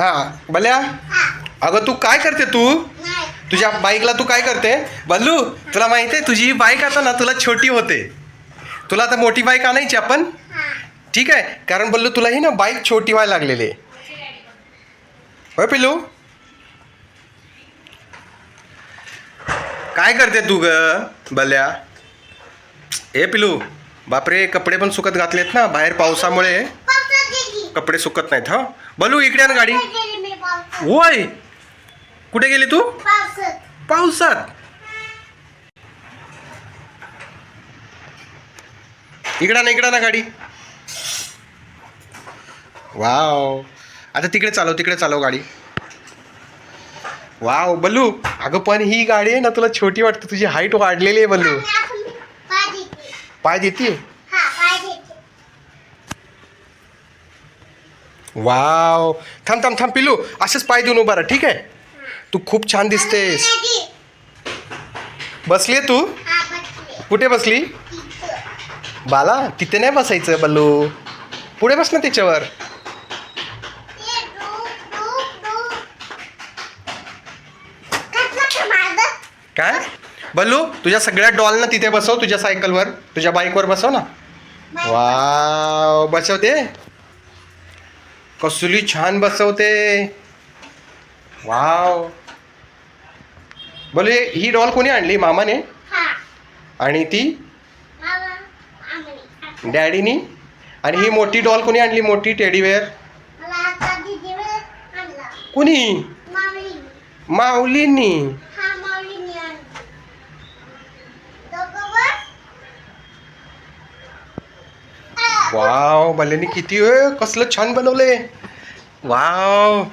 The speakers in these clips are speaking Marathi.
हा बल्या? अगं तू काय करते तू? तुझ्या बाईकला तू काय करते? बल्लू तुला माहिती आहे तुझी ही बाईक आता ना तुला छोटी होते. तुला आता मोठी बाईक आणायची आपण? ठीक आहे. कारण बल्लू तुला ही ना बाईक छोटी व्हायला लागलेली आहे. होय पिल्लू? काय करते तू ग बल्या? ए पिलू बापरे कपडे पण सुकत घातलेत ना बाहेर पावसामुळे. कपडे सुकत नाहीत हा? बलू इकडे आण गाडी. ओय कुठे गेली तू? पावसात. इकडा ना इकडा ना गाडी. वाव. आता तिकडे चालव तिकडे चालव गाडी. वाव बल्लू अगं पण ही गाडी आहे ना तुला छोटी वाटते. तुझी हाईट वाढलेली आहे बल्लू पाय देते? वाव. थांब थांब थांब पिलू. असंच पाय देऊन उभा राहा ठीक आहे? तू खूप छान दिसतेस. बसली आहे तू? कुठे बसली? बाला तिथे नाही बसायचं बल्लू. पुढे बस ना त्याच्यावर काय? बल्लू तुझ्या सगळ्या डॉलना तिथे बसव तुझ्या सायकलवर. तुझ्या बाईकवर बसव ना. वाव बसवते. कसली छान बसवते. वाव. बोले ही डॉल कोणी आणली? मामाने? आणि ती? डॅडीनी? आणि ही मोठी डॉल कोणी आणली? मोठी टेडीवेअर कोणी? माऊलीनी. वाव बल्लेनी किती होय कसलं छान बनवलंय. वाव.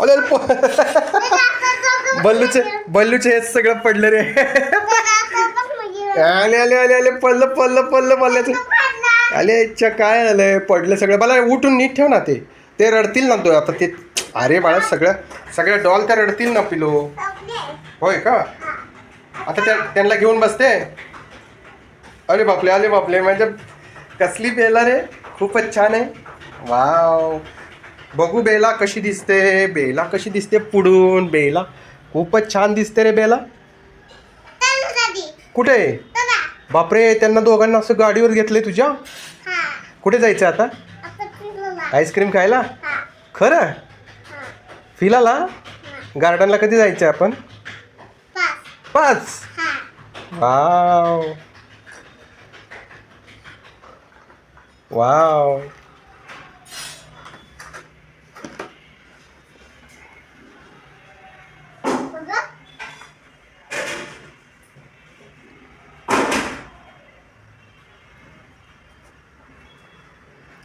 अरे बल्लूचे बल्लूचे हेच सगळं पडलं रे. आले आले आले आले पडलं पडलं पडलं पडल्याचं आले इच्छा काय आलंय? पडलं सगळं. मला उठून नीट ठेव ना ते. ते रडतील ना तो. आता ते अरे बाळा सगळं सगळ्या डॉल त्या रडतील ना पिलो. होय का? आता त्या त्यांना घेऊन बसते. अरे बापले अरे बापले म्हणजे कसली बेला रे? खूपच छान आहे. वाव. बघू बेला कशी दिसते बेला कशी दिसते पुढून बेला. खूपच छान दिसते रे बेला. कुठे? बापरे त्यांना दोघांना असं गाडीवर घेतले तुझ्या? कुठे जायचं आता? आईस्क्रीम खायला? खरं? फिलाला गार्डनला कधी जायचं आपण? पाच. वाव. वाव.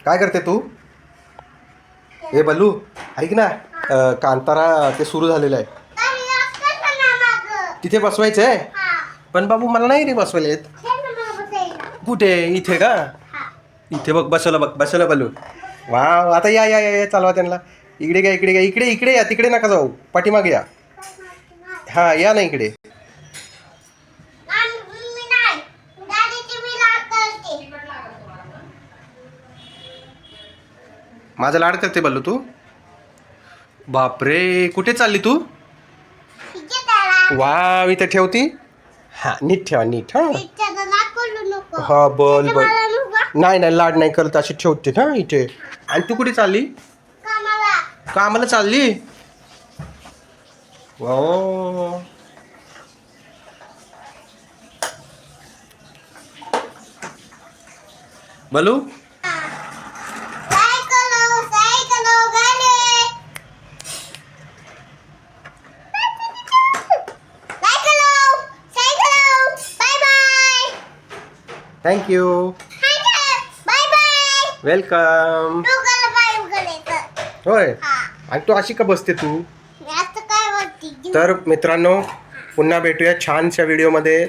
काय करते तू? हे बल्लू ऐक ना. कांतारा ते सुरू झालेलं आहे. तिथे बसवायचं आहे? पण बाबू मला नाही रे बसवायला येत. कुठे? इथे का? इथे बघ बसवलं बघ बसवलं बल्लू वाव आता या या या या चालवा त्यांना. इकडे घ्या इकडे घ्या इकडे इकडे या तिकडे नका जाऊ. पाठीमागे या. हा या ना इकडे. माझा लाड करते बल्लू तू? बापरे कुठे चालली तू? वाव इथे ठेवती? हा नीट ठेवा नीट हा. हा बल बल नाही नाही लाड नाही करत अशी ठेवते ना इथे. आणि तू कुठे चालली? कामाला चालली? वा बलू? थँक्यू वेलकम होय. आणि तू अशी का बसते तू? तर मित्रांनो पुन्हा भेटूया छानशा व्हिडिओमध्ये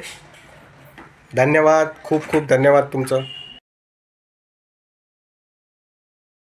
धन्यवाद. खूप खूप धन्यवाद तुमचं.